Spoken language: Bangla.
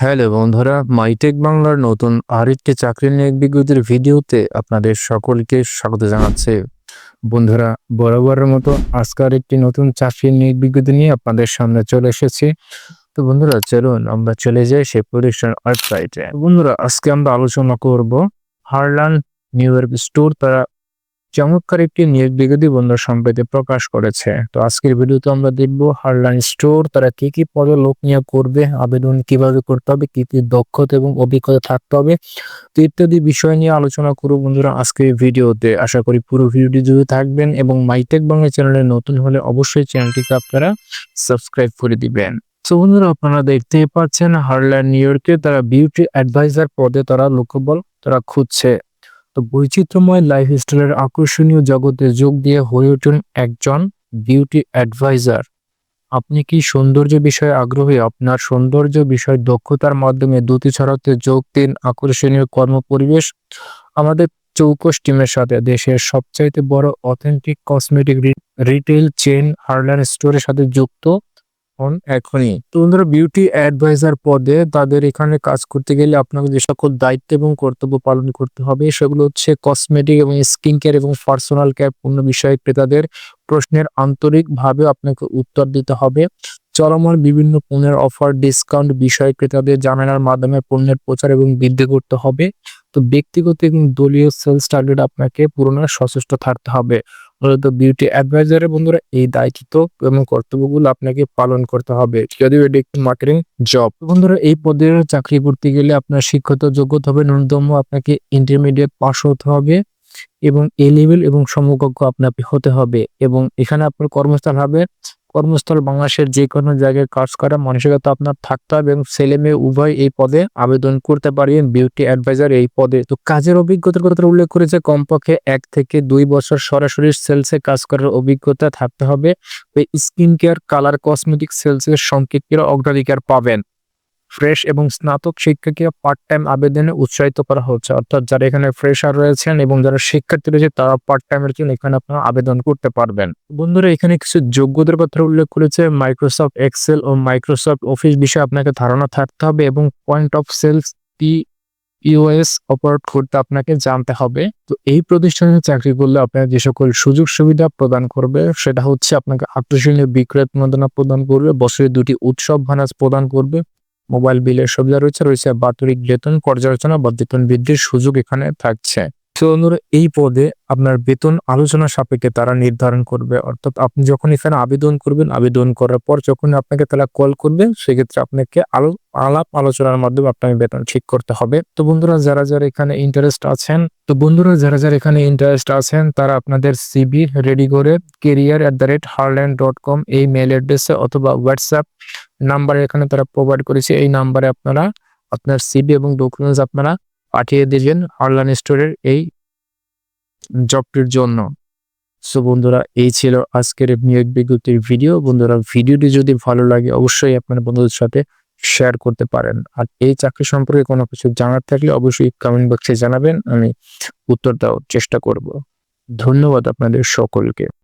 হ্যালো বন্ধুরা, মাইটেক বাংলার নতুন আরেকটি চাকরির নিয়োগ বিজ্ঞপ্তির ভিডিওতে আপনাদের সকলকে স্বাগত জানাচ্ছে। বন্ধুরা, বরাবরের মতো আজকের একটি নতুন চাকরির নিয়োগ বিজ্ঞপ্তি নিয়ে আপনাদের সামনে চলে এসেছি। তো বন্ধুরা, চলুন আমরা চলে যাই সেই প্রতিষ্ঠান ওয়েবসাইটে। বন্ধুরা, আজকে আমরা আলোচনা করব হারলান নিউ ইয়র্ক স্টোর তারা চমৎকার একটি নিয়োগ বিজ্ঞপ্তি বন্ধু সম্প্রতি প্রকাশ করেছে। তো আজকের ভিডিওতে আমরা দেখব হারলান স্টোর, তারা কি কি পদে লোক নিয়োগ করবে, আবেদন কীভাবে করতে হবে, কি কি দক্ষতা এবং অভিজ্ঞতা থাকতে হবে, তো ইত্যাদি বিষয় নিয়ে আলোচনা করব বন্ধুরা আজকের ভিডিওতে। আশা করি পুরো ভিডিওটি জুড়ে থাকবেন এবং মাইটেক বাংলা চ্যানেলে নতুন হলে অবশ্যই চ্যানেলটিকে আপনারা সাবস্ক্রাইব করে দিবেন। তো বন্ধুরা আপনারা দেখতেই পাচ্ছেন হারল্যান্ড নিউ ইয়র্কে তারা বিউটি অ্যাডভাইজার পদে তারা লোকবল তারা খুঁজছে। তো বৈচিত্র্যময় লাইফস্টাইলের আকর্ষণীয় জগতে যোগ দিয়ে হয়ে উঠুন একজন বিউটি অ্যাডভাইজার আপনি কি সৌন্দর্য বিষয়ে আগ্রহী? আপনার সৌন্দর্য বিষয় দক্ষতার মাধ্যমে দ্যুতি ছড়াতে যোগ দিন। আকর্ষণীয় কর্মপরিবেশ আমাদের চৌকস টিমের সাথে। দেশের সবচাইতে বড় authentic cosmetic retail chain Harland স্টোরের সাথে যুক্ত। হন এখনই। তো বন্ধুরা বিউটি অ্যাডভাইজার পদে তাদের এখানে কাজ করতে গেলে আপনাকে যে সকল দায়িত্ব এবং কর্তব্য পালন করতে হবে, সেগুলো হচ্ছে কসমেটিক এবং স্কিন কেয়ার এবং পার্সোনাল কেয়ার পূর্ণ বিষয়ে ক্রেতাদের প্রশ্নের আন্তরিকভাবে আপনাকে উত্তর দিতে হবে। চলমান বিভিন্ন পণ্যের অফার ডিসকাউন্ট বিষয়ে ক্রেতাদের জানানোর মাধ্যমে পণ্যের প্রচার এবং বৃদ্ধি করতে হবে। তো ব্যক্তিগত এবং দলীয় সেলস টার্গেট আপনাকে পূরণের সচেষ্ট থাকতে হবে। মূলত বিউটি অ্যাডভাইজারের বন্ধুরা এই দায়িত্ব এবং কর্তব্যগুলো আপনাকে পালন করতে হবে। যদিও এটি একটি মার্কেটিং জব বন্ধুরা, এই পদের চাকরি করতে গেলে আপনার শিক্ষত যোগ্যতা হবে, ন্যূনতম আপনাকে ইন্টারমিডিয়েট পাশ হতে হবে এবং এ লেভেল এবং সমকক্ষ আপনাকে হতে হবে এবং এখানে আপনার কর্মস্থান হবে কর্মস্থল বাংলাদেশের যে কোনো জায়গায় কাজ করা মানসিকতা আপনার থাকতে হবে এবং ছেলে মেয়ে উভয় এই পদে আবেদন করতে পারবেন বিউটি অ্যাডভাইজার এই পদে। তো কাজের অভিজ্ঞতার কথা উল্লেখ করেছে কমপক্ষে এক থেকে দুই বছর সরাসরি সেলসে কাজ করার অভিজ্ঞতা থাকতে হবে। স্কিন কেয়ার কালার কসমেটিক সেলসের সংক্ষিপ্ত অগ্রাধিকার পাবেন। ফ্রেশ এবং স্নাতক শিক্ষাকে পার্ট টাইম আবেদনে উৎসাহিত করা হচ্ছে। অর্থাৎ যারা এখানে ফ্রেশার রয়েছেন এবং যারা শিক্ষার্থী রয়েছে, তারা পার্ট টাইমের জন্য এখানে আপনারা আবেদন করতে পারবেন। বন্ধুরা, এখানে কিছু যোগ্যতার কথা উল্লেখ করেছে। মাইক্রোসফট এক্সেল ও মাইক্রোসফট অফিস বিষয়ে আপনাকে ধারণা থাকতে হবে এবং point of sales P US operate করতে আপনাকে জানতে হবে। তো এই প্রতিষ্ঠানে চাকরি করলে আপনার যে সকল সুযোগ সুবিধা প্রদান করবে, সেটা হচ্ছে আপনাকে আকর্ষণীয় বিক্রয় প্রদান করবে, বছরে দুটি উৎসব ভানাজ প্রদান করবে মোবাইল বিলের সুবিধা রয়েছে রয়েছে বাতরিক বেতন পর্যালোচনা বা বেতন বৃদ্ধির সুযোগ এখানে থাকছে। বন্ধুরা এই পদে আপনার বেতন আলোচনা সাপেক্ষে তারা নির্ধারণ করবে। অর্থাৎ আপনি যখন এখানে আবেদন করবেন, আবেদন করার পর যখন আপনাকে তারা কল করবে, সেক্ষেত্রে আপনাকে আলো, আলাপ আলোচনার মাধ্যমে আপনাকে বেতন ঠিক করতে হবে। তো বন্ধুরা, যারা যারা এখানে ইন্টারেস্ট আছেন, তো বন্ধুরা, যারা যারা এখানে ইন্টারেস্ট আছেন, তারা আপনাদের সিবি রেডি করে career at the rate Harland dot com এই মেল অ্যাড্রেসে অথবা হোয়াটসঅ্যাপ নাম্বার এখানে তারা প্রোভাইড করেছে। এই নাম্বারে আপনারা আপনার সিবি এবং ডকুমেন্টস আপনারা পাঠিয়ে দিবেন অনলাইন স্টোরের এই জবটির জন্য। সো বন্ধুরা, এই ছিল আজকের নিয়োগ বিজ্ঞপ্তির ভিডিও বন্ধুরা ভিডিওটি যদি ভালো লাগে, অবশ্যই আপনার বন্ধুদের সাথে শেয়ার করতে পারেন। আর এই চাকরি সম্পর্কে কোনো কিছু জানার থাকলে অবশ্যই কমেন্ট বক্সে জানাবেন, আমি উত্তর দেওয়ার চেষ্টা করব। ধন্যবাদ আপনাদের সকলকে।